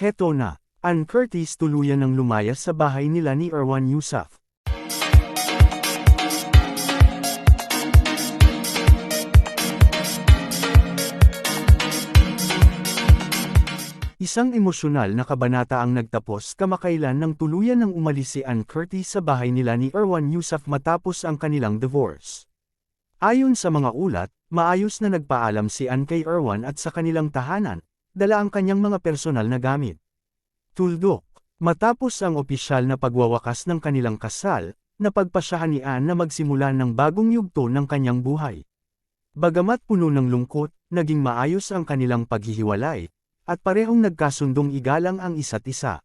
Heto na, Ann Curtis tuluyan ng lumayas sa bahay nila ni Erwan Yusuf. Isang emosyonal na kabanata ang nagtapos kamakailan nang tuluyan ng umalis si Ann Curtis sa bahay nila ni Erwan Yusuf matapos ang kanilang divorce. Ayon sa mga ulat, maayos na nagpaalam si Ann kay Erwan at sa kanilang tahanan, dala ang kanyang mga personal na gamit. Tuldok, matapos ang opisyal na pagwawakas ng kanilang kasal, napagpasyahan ni Ann na magsimula ng bagong yugto ng kanyang buhay. Bagamat puno ng lungkot, naging maayos ang kanilang paghihiwalay, at parehong nagkasundong igalang ang isa't isa.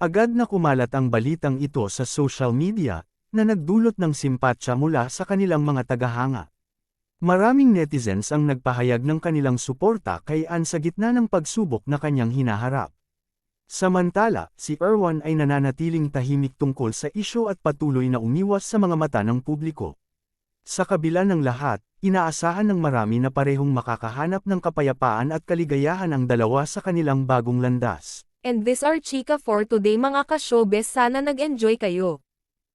Agad na kumalat ang balitang ito sa social media, na nagdulot ng simpatsya mula sa kanilang mga tagahanga. Maraming netizens ang nagpahayag ng kanilang suporta kay Ann sa gitna ng pagsubok na kanyang hinaharap. Samantala, si Erwan ay nananatiling tahimik tungkol sa isyo at patuloy na umiwas sa mga mata ng publiko. Sa kabila ng lahat, inaasahan ng marami na parehong makakahanap ng kapayapaan at kaligayahan ang dalawa sa kanilang bagong landas. And this are Chika for today mga ka-showbiz sana nag-enjoy kayo.